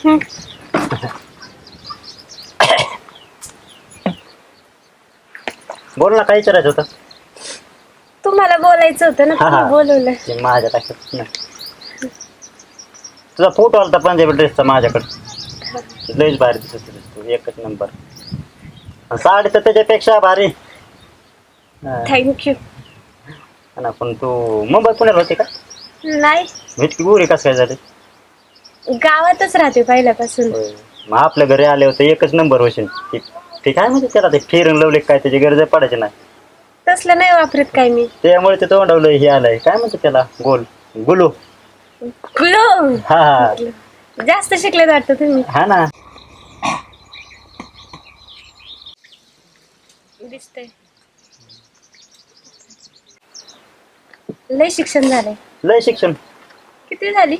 बोल ना काय विचारायचं होतं? तुम्हाला बोलायचं होतं ना हा, हा. तुम्ही बोलवलं. ते माझ्या लक्षात नाही. तुझा फोटो आलता पंजाबी ड्रेसचा माझ्याकडे. लयच भारी दिसत होतीस तू एकच नंबर आणि साडी तर त्याच्यापेक्षा भारी. हा, थँक्यू ना पण तू मुंबई पुण्याला होती का? नाही. इतकी गोरी कसं काय झाली? गावातच राहते पहिल्यापासून. मग आपल्या घरी आले होते एकच नंबर होशील. ती ते काय म्हणजे त्याला ते फिरून लावले काय त्याची गरज पडायची नाही. तसलं नाही वापरत काय मी. त्यामुळे ते तोंडवलं हे आलंय. काय म्हणते त्याला? गोल गुलू. ग्लो? हा हा. जास्त शिकले वाटतं तुम्ही. हा ना. दिसतंय. लय शिक्षण झालंय. लय शिक्षण. किती झाली?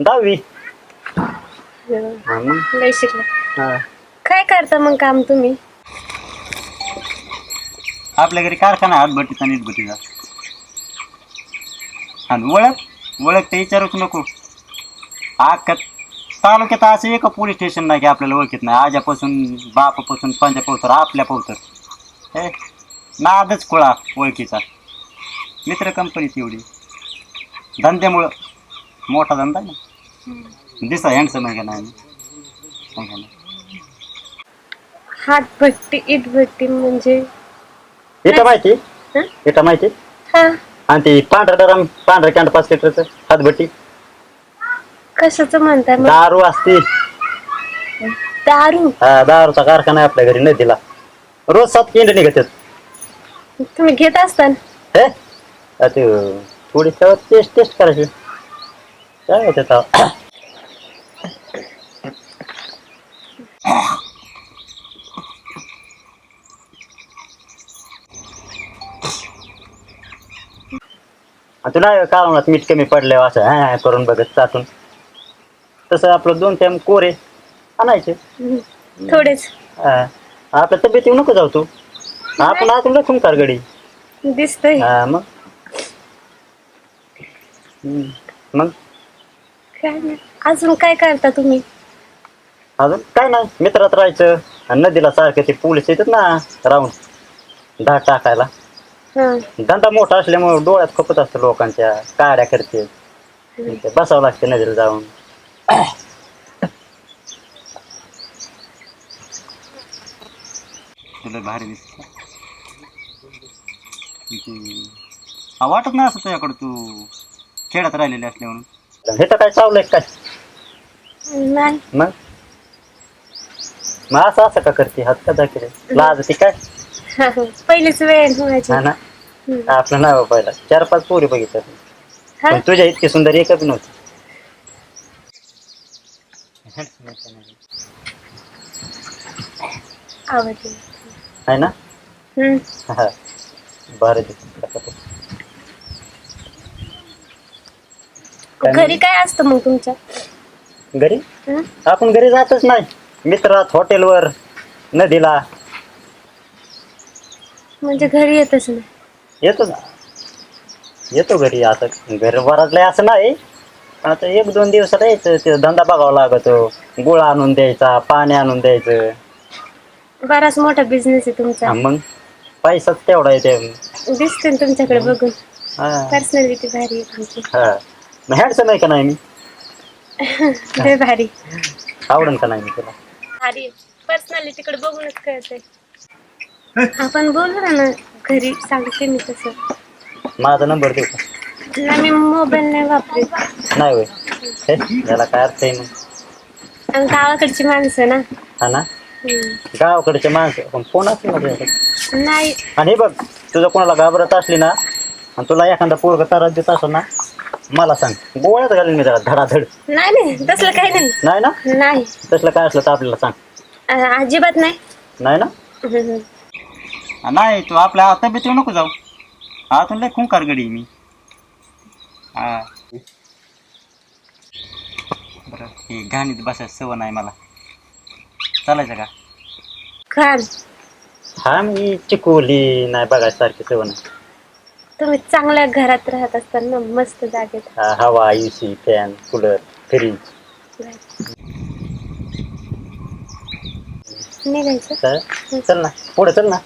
दहावी. हा मग लय शिकलं. हा. काय करता मग काम तुम्ही? आपल्या घरी कारखाना हातभट्टीचा नीटभट्टीचा आणि ओळख? ओळख ते विचारूच नको. अख्खा तालुक्यात असं एक पोलीस स्टेशन नाही की आपल्याला ओळखीत नाही. आज्यापासून बापापासून पंजा पोहतर आपल्या पोहतर हे? नादच कुळा ओळखीचा. मित्र कंपनीत एवढी धंद्यामुळं. मोठा धंदा आहे ना? दिसा हँडसम आहे का नाही आहे का नाही? हात भट्टी इट भट्टी म्हणजे? इथं माहिती? हं? इथं माहिती? हा. आणि ती पांढरा डरम पांढरा कॅन्ट पाच लिटरचं हातभट्टी कशाच म्हणताय मग? दारू असती. दारू? हा दारूचा कारखाना आहे आपल्या घरी नदीला. रोज सात किंड निघतात तुम्ही घेत असताल हे? आ ते थोडी टेस्ट टेस्ट करायची. काय होतं तेव्हा? तुला कालवणात मीठ कमी पडले असं हा करून बघत चाटून. तसं आपलं दोन टाइम कोरे आणायचे. थोडेच. हा. आपल्या तब्येती नको जाऊ तू. आपण आतून लखून कर गडी. दिसतंय. हा मग. हम्म. मग? काय नाही. अजून काय करता तुम्ही? अजून काय नाही मित्रात राहायचं. आणि नदीला सारखे ते पोलीस येतात ना राहून दहा टाकायला. हा. धंदा मोठा असल्यामुळे डोळ्यात खपत असतं लोकांच्या काड्या करते बसावं लागतं नदीला जाऊन. तुला भारी दिसत. हा वाटत नाही असं तुझ्याकडं तू खेळत राहिलेली म्हणून हे तर काय चावलंय काय? नाही. मग? मग असं असं का करते? हात का दाखले लाज ती काय. पहिलीच वेळ हा ना. आपलं नाव पहिला. चार पाच पोरी बघितलं? पण तुझ्या इतकी सुंदर एक नव्हती. आवडली. आहे ना? हं. हा. बरं घरी काय असतं मग तुमच्या? घरी? आपण घरी जातच नाही. मित्रात हॉटेलवर नदीला. म्हणजे घरी येतच नाही. येतो ना. येतो घरी आता. घर बराचलंय असं नाही. पण आता एक दोन दिवसाला यायचं ते धंदा बघावा लागतो. गुळ आणून द्यायचा पाणी आणून द्यायचं. बराच मोठा बिझनेस आहे तुमचा. मग? पैसाच तेवढा येते दिसते ना तुमच्याकडे बघून. हा. पर्सनॅलिटी भारी आहे तुमची. हा. हँडसम आहे का नाही मी? लय भारी. आवडन का नाही मी तुला? भारी पर्सनॅलिटीकडे बघूनच कळतंय. आपण बोलू ना ना घरी सांगते मी तसं. माझा नंबर देऊ का? ना मी मोबाईल नाही वापरत. नाही होय. हे, याला काय अर्थ आहे मग? आणि गावाकडची माणसं ना. हा ना? हम्म. गावाकडचे माणसं? पण फोन असेल ना तुझ्याकडे? नाही. आणि हे बघ तुझं कोणाला घाबरत असली ना आणि तुला एखादा पोरग तारात देत असं ना मला सांग. गोळ्यात घालीन मी त्याला धडाधड. नाही नाही तसलं काही नाही. नाही ना? नाही. तसलं काय असलं तर आपल्याला सांग. अं, अजिबात नाही. नाही ना? हम्म. नाही तू आपल्या तब्येत नको जाऊ. आतून लय खुंकार गडी मी. हा. बरं हे गाणीत बसायचं सवय नाही मला. चालायचं का? खान हा मी चिकोली नाही बघायचं सारखी सवय नाही. तुम्ही चांगल्या घरात राहत असताना मस्त जागेत हवा एसी फॅन कूलर फ्रीज निघायचं? चल ना पुढे चल ना.